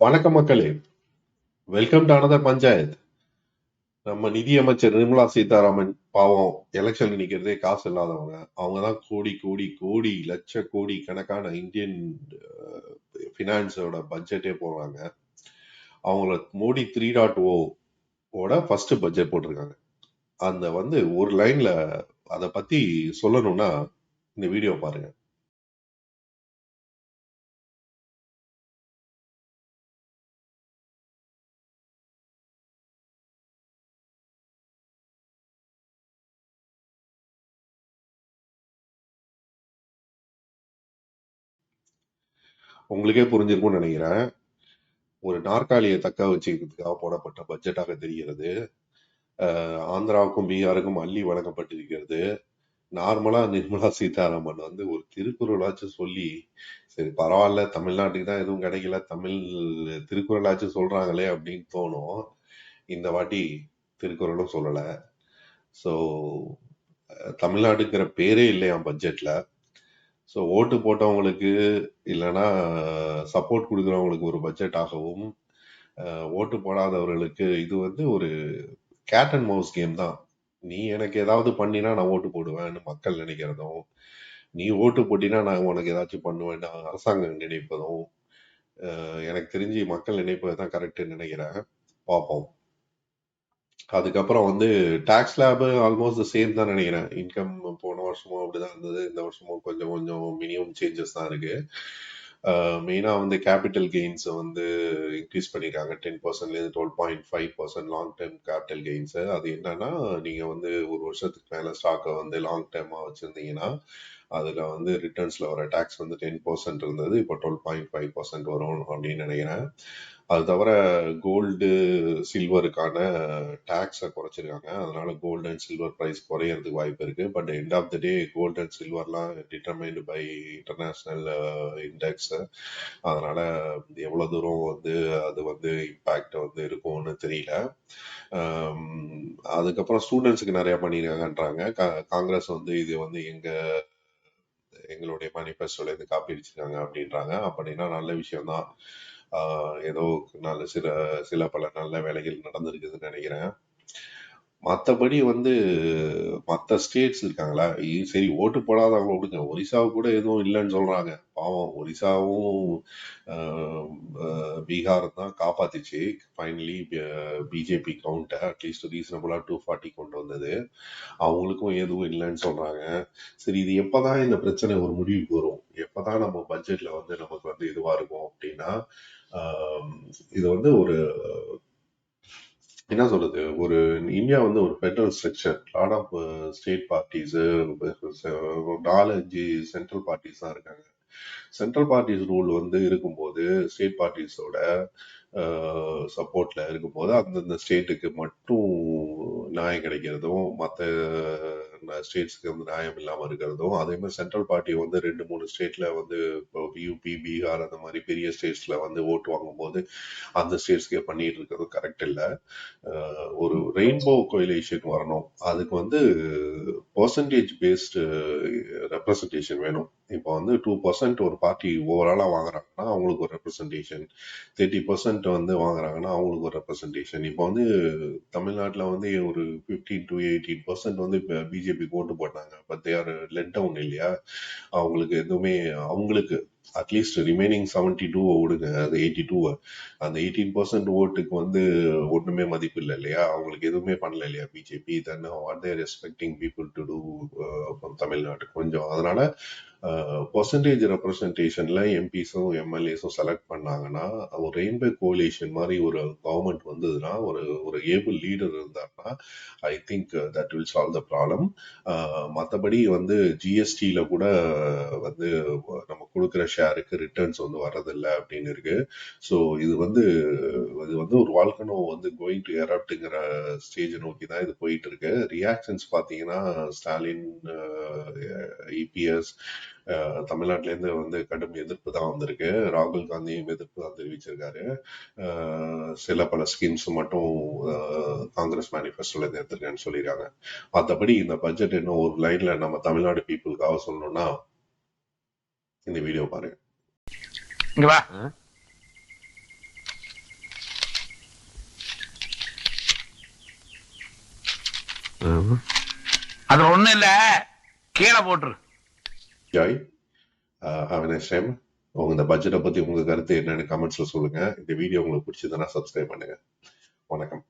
வணக்கம் மக்களே. Welcome to another panchayat நம்ம நிதியமைச்சர் நிர்மலா சீதாராமன் பாவம் எலெக்ஷன் நிற்கிறதே காசு இல்லாதவங்க. அவங்க தான் கோடி கோடி கோடி லட்ச கோடி கணக்கான இந்தியன் ஃபினான்ஸோட பட்ஜெட்டே போடுறாங்க. அவங்கள மோடி த்ரீ டாட் ஓ ஓட ஃபர்ஸ்ட் பட்ஜெட் போட்டிருக்காங்க. அந்த வந்து ஒரு லைன்ல அதை பத்தி சொல்லணும்னா இந்த வீடியோ பாருங்க. உங்களுக்கே புரிஞ்சிருக்கும்னு நினைக்கிறேன். ஒரு நாற்காலியை தக்க வச்சுக்கிறதுக்காக போடப்பட்ட பட்ஜெட்டாக தெரிகிறது. அஹ் ஆந்திராவுக்கும் பீகாருக்கும் அள்ளி வழங்கப்பட்டிருக்கிறது. நார்மலா நிர்மலா சீதாராமன் வந்து ஒரு திருக்குறளாச்சும் சொல்லி சரி பரவாயில்ல தமிழ்நாட்டுக்கு தான் எதுவும் கிடைக்கல தமிழ் திருக்குறளாச்சும் சொல்றாங்களே அப்படின்னு தோணும். இந்த வாட்டி திருக்குறளும் சொல்லலை. ஸோ தமிழ்நாடுங்கிற பேரே இல்லையா பட்ஜெட்ல. ஸோ ஓட்டு போட்டவங்களுக்கு இல்லைன்னா சப்போர்ட் கொடுக்குறவங்களுக்கு ஒரு பட்ஜெட் ஆகவும் ஓட்டு போடாதவர்களுக்கு இது வந்து ஒரு கேட் அண்ட் மவுஸ் கேம் தான். நீ எனக்கு ஏதாவது பண்ணினா நான் ஓட்டு போடுவேன்னு மக்கள் நினைக்கிறதும் நீ ஓட்டு போட்டினா நான் உனக்கு ஏதாச்சும் பண்ணுவேன்னு அரசாங்கம் நினைப்பதும் எனக்கு தெரிஞ்சு மக்கள் நினைப்பது தான் கரெக்டுன்னு நினைக்கிறேன். பார்ப்போம். அதுக்கப்புறம் வந்து டாக்ஸ் லேபு ஆல்மோஸ்ட் சேம் தான் நினைக்கிறேன். இன்கம் போன வருஷமும் அப்படிதான் இருந்தது. இந்த வருஷமும் கொஞ்சம் கொஞ்சம் மினிமம் சேஞ்சஸ் தான் இருக்கு. மெயினா வந்து கேபிட்டல் கெயின்ஸ் வந்து இன்க்ரீஸ் பண்ணிருக்காங்க. Ten பர்சன்ட்லேருந்து twelve point five percent long term capital gains அது என்னன்னா நீங்க வந்து ஒரு வருஷத்துக்கு மேல ஸ்டாக்கை வந்து லாங் டேர்மா வச்சிருந்தீங்கன்னா அதில் வந்து ரிட்டர்ன்ஸில் வர டேக்ஸ் வந்து டென் பர்சன்ட் இருந்தது. இப்போ டுவெல் பாயிண்ட் ஃபைவ் பர்சன்ட் வரும் அப்படின்னு நினைக்கிறேன். அது தவிர கோல்டு சில்வருக்கான டேக்ஸை குறைச்சிருக்காங்க. அதனால கோல்டு அண்ட் சில்வர் ப்ரைஸ் குறையறதுக்கு வாய்ப்பு இருக்கு. But end of the day gold and சில்வர்லாம் determined by international index அதனால எவ்வளோ தூரம் வந்து அது வந்து இம்பேக்ட் வந்து இருக்கும்னு தெரியல. Um, அதுக்கப்புறம் ஸ்டூடெண்ட்ஸுக்கு நிறைய பண்ணியிருக்காங்கன்றாங்க காங்கிரஸ் வந்து இது வந்து எங்கள் எங்களுடைய மேனிஃபெஸ்டோல இருந்து காப்பி அடிச்சிருக்காங்க அப்படின்றாங்க. அப்படின்னா நல்ல விஷயம் தான் ஏதோ நல்ல சில சில பல நல்ல வேலைகள் நடந்திருக்குதுன்னு நினைக்கிறேன். மத்தபடி வந்து மத்த ஸ்டேட்ஸ் இருக்காங்களா? இ- சரி ஓட்டு போடாதவங்க விடுங்க. ஒரிசாவு கூட எதுவும் இல்லைன்னு சொல்றாங்க. பாவம் ஒரிசாவும் ஆஹ், ஆஹ், பீகார் தான் காப்பாத்திச்சு. ஃபைனலி பிஜேபி கவுண்ட்டை அட்லீஸ்ட் ரீசனபுளா டூ ஃபார்ட்டி கொண்டு வந்தது. அவங்களுக்கும் எதுவும் இல்லைன்னு சொல்றாங்க. சரி இது எப்பதான் இந்த பிரச்சனை ஒரு முடிவுக்கு வரும்? எப்பதான் நம்ம பட்ஜெட்ல வந்து நமக்கு வந்து இதுவா இருக்கும் அப்படின்னா ஆஹ், இது வந்து ஒரு என்ன சொல்றது? ஒரு இந்தியா வந்து ஒரு federal structure lot of state parties நாலு அஞ்சு சென்ட்ரல் பார்ட்டிஸ் தான் இருக்காங்க. சென்ட்ரல் பார்ட்டிஸ் ரூல் வந்து இருக்கும்போது ஸ்டேட் பார்ட்டிஸோட சப்போர்ட்ல இருக்கும்போது அந்தந்த ஸ்டேட்டுக்கு மட்டும் நியாயம் கிடைக்கிறதும் மற்ற ஸ்டேட்ஸ்க்கு வந்து நியாயம் இல்லாமல் இருக்கிறதும் அதே மாதிரி சென்ட்ரல் பார்ட்டி வந்து ரெண்டு மூணு ஸ்டேட்ல வந்து இப்போ யூபி பீகார் அந்த மாதிரி பெரிய ஸ்டேட்ஸ்ல வந்து ஓட்டு வாங்கும்போது அந்த ஸ்டேட்ஸ்க்கே பண்ணிட்டு இருக்கிறது கரெக்ட் இல்லை. ஒரு ரெயின்போ கோயிலேஷன் வரணும். அதுக்கு வந்து பர்சன்டேஜ் பேஸ்டு ரெப்ரசன்டேஷன் வேணும். இப்போ வந்து டூ பர்சன்ட் ஒரு பார்ட்டி ஓவராலா வாங்குறாங்கன்னா அவங்களுக்கு ஒரு ரெப்ரசன்டேஷன் தேர்ட்டி பர்சன்ட் வந்து வாங்குறாங்கன்னா அவங்களுக்கு ஒரு ரெப்ரசன்டேஷன் இப்போ வந்து தமிழ்நாட்டில் வந்து ஒரு ஃபிஃப்டீன் டு எயிட்டீன் பர்சன்ட் வந்து இப்போ பிஜேபிக்கு ஓட்டு போட்டாங்க. But they are let down இல்லையா? அவங்களுக்கு எதுவுமே அவங்களுக்கு அட்லீஸ்ட் ரிமைனிங் செவன்டி டூ விடுங்க. அந்த எயிட்டி டூ அந்த எயிட்டீன் பர்சன்ட் ஓட்டுக்கு வந்து ஒண்ணுமே மதிப்பு இல்லை இல்லையா? அவங்களுக்கு எதுவுமே பண்ணல இல்லையா BJP then what they're respecting people to do தமிழ்நாட்டு கொஞ்சம். அதனால பர்சன்டேஜ் ரெப்ரசன்டேஷனில் எம்பிஸும் எம்எல்ஏஸும் செலக்ட் பண்ணாங்கன்னா ஒரு ரெயின்பே கோலிஷன் மாதிரி ஒரு கவர்மெண்ட் வந்ததுன்னா ஒரு ஒரு ஏபிள் லீடர் இருந்தாருன்னா I think that will solve the problem மற்றபடி வந்து ஜிஎஸ்டியில கூட வந்து நம்ம கொடுக்குற ஷேருக்கு ரிட்டர்ன்ஸ் வந்து வர்றதில்லை அப்படின்னு இருக்கு. ஸோ இது வந்து வந்து ஒரு வால்கனோ வந்து கோயிங் டு எரப்ட்ங்கிற ஸ்டேஜ் நோக்கி தான் இது போயிட்டு இருக்கு ரியாக்ஷன்ஸ் பார்த்தீங்கன்னா ஸ்டாலின் இபிஎஸ் தமிழ்நாட்டுல இருந்து வந்து கடும் எதிர்ப்பு தான் வந்திருக்கு. ராகுல் காந்தியும் எதிர்ப்பு தான் தெரிவிச்சிருக்காரு. சில பல ஸ்கீம்ஸ் மட்டும் காங்கிரஸ் மேனிஃபெஸ்டோல எடுத்திருக்கேன்னு சொல்லியிருக்காங்க. மற்றபடி இந்த பட்ஜெட் இன்னும் ஒரு லைன்ல நம்ம தமிழ்நாடு பீப்புளுக்காக சொல்லணும்னா இந்த வீடியோ பாருங்க. அதுல ஒண்ணும் இல்ல. கீழே போட்டுரு. ஜாய் டைம் உங்க இந்த பட்ஜெட்டை பத்தி உங்க கருத்து என்னன்னு கமெண்ட்ஸ்ல சொல்லுங்க. இந்த வீடியோ உங்களுக்கு பிடிச்சதுன்னா சப்ஸ்கிரைப் பண்ணுங்க. வணக்கம்.